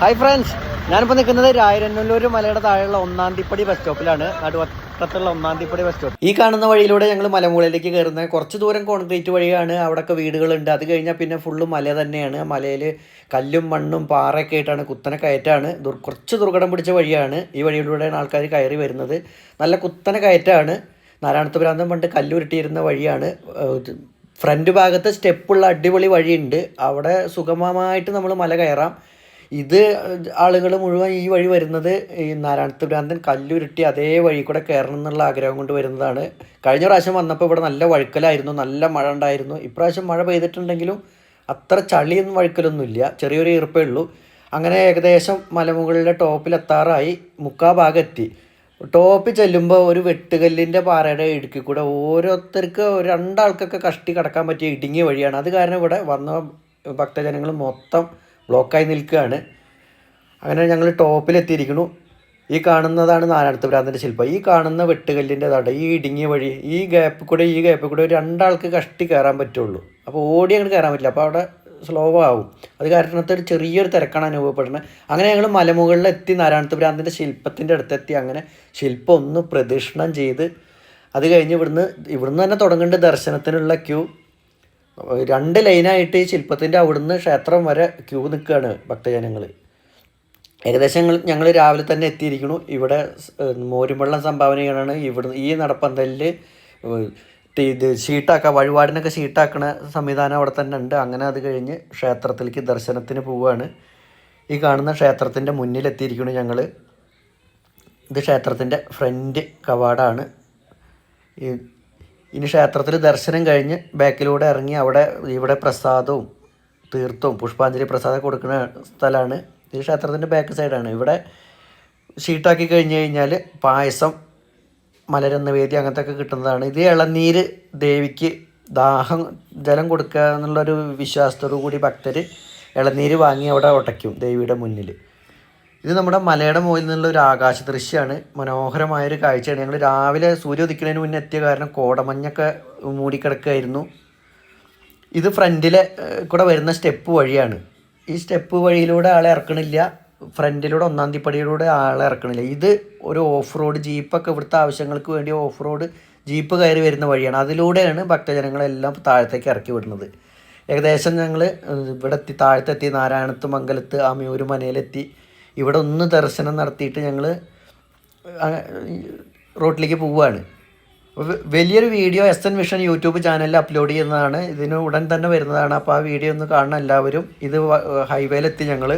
Hi friends ഞാനിപ്പോൾ നിൽക്കുന്നത് രായരന്നല്ലൂർ മലയുടെ താഴെയുള്ള ഒന്നാം തീപ്പടി ബസ് സ്റ്റോപ്പിലാണ് നടുവത്തുള്ള ഒന്നാം തീപ്പടി ബസ് സ്റ്റോപ്പ് ഈ കാണുന്ന വഴിയിലൂടെ ഞങ്ങൾ മലമുകളിലേക്ക് കയറുന്നത് കുറച്ച് ദൂരം കോൺക്രീറ്റ് വഴിയാണ്. അവിടെയൊക്കെ വീടുകളുണ്ട്. അത് കഴിഞ്ഞാൽ പിന്നെ ഫുള്ള് മല തന്നെയാണ്. മലയിൽ കല്ലും മണ്ണും പാറയൊക്കെ ആയിട്ടാണ് കുത്തനെ കയറ്റാണ്. കുറച്ച് ദുർഘടം പിടിച്ച വഴിയാണ് ഈ വഴിയിലൂടെയാണ് ആൾക്കാർ കയറി വരുന്നത്. നല്ല കുത്തനെ കയറ്റാണ്. നാരായണത്ത് ഭ്രാന്തം പണ്ട് കല്ലുരുട്ടിയിരുന്ന വഴിയാണ്. ഫ്രണ്ട് ഭാഗത്ത് സ്റ്റെപ്പുള്ള അടിപൊളി വഴിയുണ്ട്. അവിടെ സുഗമമായിട്ട് നമ്മൾ മല കയറാം. ഇത് ആളുകൾ മുഴുവൻ ഈ വഴി വരുന്നത് ഈ നാരായണത്ത് ഭ്രാന്തൻ കല്ലുരുട്ടി അതേ വഴി കൂടെ കയറണം എന്നുള്ള ആഗ്രഹം കൊണ്ട് വരുന്നതാണ്. കഴിഞ്ഞ പ്രാവശ്യം വന്നപ്പോൾ ഇവിടെ നല്ല വഴുക്കലായിരുന്നു നല്ല മഴ ഉണ്ടായിരുന്നു. ഇപ്രാവശ്യം മഴ പെയ്തിട്ടുണ്ടെങ്കിലും അത്ര ചളിയൊന്നും വഴുക്കലൊന്നുമില്ല ചെറിയൊരു ഈർപ്പേ ഉള്ളൂ. അങ്ങനെ ഏകദേശം മലമുകളിലെ ടോപ്പിലെത്താറായി മുക്കാ ഭാഗം എത്തി. ടോപ്പിൽ ചെല്ലുമ്പോൾ ഒരു വെട്ടുകല്ലിന്റെ പാറയുടെ ഇടുക്കി കൂടെ ഓരോരുത്തർക്ക് രണ്ടാൾക്കൊക്കെ കഷ്ടി കടക്കാൻ പറ്റിയ ഇടുങ്ങിയ വഴിയാണ്. അത് കാരണം ഇവിടെ വന്ന ഭക്തജനങ്ങൾ മൊത്തം ബ്ലോക്കായി നിൽക്കുകയാണ്. അങ്ങനെ ഞങ്ങൾ ടോപ്പിലെത്തിയിരിക്കുന്നു. ഈ കാണുന്നതാണ് നാരായണത്ത് ഭ്രാന്തന്റെ ശില്പം. ഈ കാണുന്ന വെട്ടുകല്ലിന്റെ തട ഈ ഇടുങ്ങിയ വഴി ഈ ഗ്യാപ്പ് കൂടെ ഈ ഗ്യാപ്പ് കൂടെ രണ്ടാൾക്ക് കഷ്ടി കയറാൻ പറ്റുള്ളൂ. അപ്പോൾ ഓടി അങ്ങോട്ട് കയറാൻ പറ്റില്ല. അപ്പോൾ അവിടെ സ്ലോ ആവും. അത് കാരണത്തെ ഒരു ചെറിയൊരു തിരക്കാണ് അനുഭവപ്പെടുന്നത്. അങ്ങനെ ഞങ്ങൾ മലമുകളിലെത്തി നാരായണത്ത് ഭ്രാന്തന്റെ ശില്പത്തിന്റെ അടുത്തെത്തി. അങ്ങനെ ശില്പം ഒന്ന് പ്രദക്ഷിണം ചെയ്ത് അത് കഴിഞ്ഞ് ഇവിടുന്ന് ഇവിടുന്ന് തന്നെ തുടങ്ങേണ്ട ദർശനത്തിനുള്ള ക്യൂ രണ്ട് ലൈനായിട്ട് ശില്പത്തിന്റെ അവിടുന്ന് ക്ഷേത്രം വരെ ക്യൂ നിൽക്കുകയാണ് ഭക്തജനങ്ങൾ. ഏകദേശം ഞങ്ങൾ രാവിലെ തന്നെ എത്തിയിരിക്കുന്നു. ഇവിടെ സ്- ഏഹ് മോരും വെള്ളം സംഭാവന ചെയ്യണമാണ് ഇവിടുന്ന് ഈ നടപ്പന്തലിൽ ഇത് ഷീട്ടാക്കുക വഴിപാടിനൊക്കെ ഷീട്ടാക്കണ സംവിധാനം അവിടെ തന്നെ ഉണ്ട്. അങ്ങനെ അത് കഴിഞ്ഞ് ക്ഷേത്രത്തിലേക്ക് ദർശനത്തിന് പോവുകയാണ്. ഈ കാണുന്ന ക്ഷേത്രത്തിന്റെ മുന്നിലെത്തിയിരിക്കുന്നു ഞങ്ങൾ ഇത് ക്ഷേത്രത്തിന്റെ ഫ്രണ്ട് കവാടാണ്. ഈ ഇനി ക്ഷേത്രത്തിൽ ദർശനം കഴിഞ്ഞ് ബാക്കിലൂടെ ഇറങ്ങി അവിടെ ഇവിടെ പ്രസാദവും തീർത്ഥവും പുഷ്പാഞ്ജലി പ്രസാദം കൊടുക്കുന്ന സ്ഥലമാണ്. ഈ ക്ഷേത്രത്തിന്റെ ബാക്ക് സൈഡാണ് ഇവിടെ ഷീട്ടാക്കി കഴിഞ്ഞ് കഴിഞ്ഞാൽ പായസം മലരെന്ന വേദി അങ്ങനത്തെ ഒക്കെ കിട്ടുന്നതാണ്. ഇത് ഇളനീര് ദേവിക്ക് ദാഹം ജലം കൊടുക്കുക എന്നുള്ളൊരു വിശ്വാസത്തോടു കൂടി ഭക്തർ ഇളനീര് വാങ്ങി അവിടെ ഉടയ്ക്കും ദേവിയുടെ മുന്നിൽ ഇത് നമ്മുടെ മലയുടെ മുകളിൽ നിന്നുള്ള ഒരു ആകാശ ദൃശ്യമാണ്. മനോഹരമായൊരു കാഴ്ചയാണ്. ഞങ്ങൾ രാവിലെ സൂര്യ ഉദിക്കുന്നതിന് മുന്നേ എത്തിയ കാരണം കോടമഞ്ഞൊക്കെ മൂടിക്കിടക്കുകയായിരുന്നു. ഇത് ഫ്രണ്ടിലെ കൂടെ വരുന്ന സ്റ്റെപ്പ് വഴിയാണ്. ഈ സ്റ്റെപ്പ് വഴിയിലൂടെ ആളെ ഇറക്കണില്ല. ഫ്രണ്ടിലൂടെ ഒന്നാം തീപ്പടിയിലൂടെ ആളെ ഇറക്കണില്ല. ഇത് ഒരു ഓഫ് റോഡ് ജീപ്പൊക്കെ ഇവിടുത്തെ ആവശ്യങ്ങൾക്ക് വേണ്ടി ഓഫ് റോഡ് ജീപ്പ് കയറി വരുന്ന വഴിയാണ്. അതിലൂടെയാണ് ഭക്തജനങ്ങളെല്ലാം താഴത്തേക്ക് ഇറക്കി വിടുന്നത്. ഏകദേശം ഞങ്ങൾ ഇവിടെ എത്തി താഴത്തെത്തി നാരായണത്ത് മംഗലത്ത് ആമിയൂർ മനയിലെത്തി ഇവിടെ ഒന്ന് ദർശനം നടത്തിയിട്ട് ഞങ്ങൾ റോട്ടിലേക്ക് പോവുകയാണ്. വലിയൊരു video S N vision YouTube ചാനലിൽ അപ്ലോഡ് ചെയ്യുന്നതാണ്. ഇതിന് ഉടൻ തന്നെ വരുന്നതാണ്. അപ്പോൾ ആ വീഡിയോ ഒന്ന് കാണണം എല്ലാവരും. ഇത് ഹൈവേയിലെത്തി ഞങ്ങൾ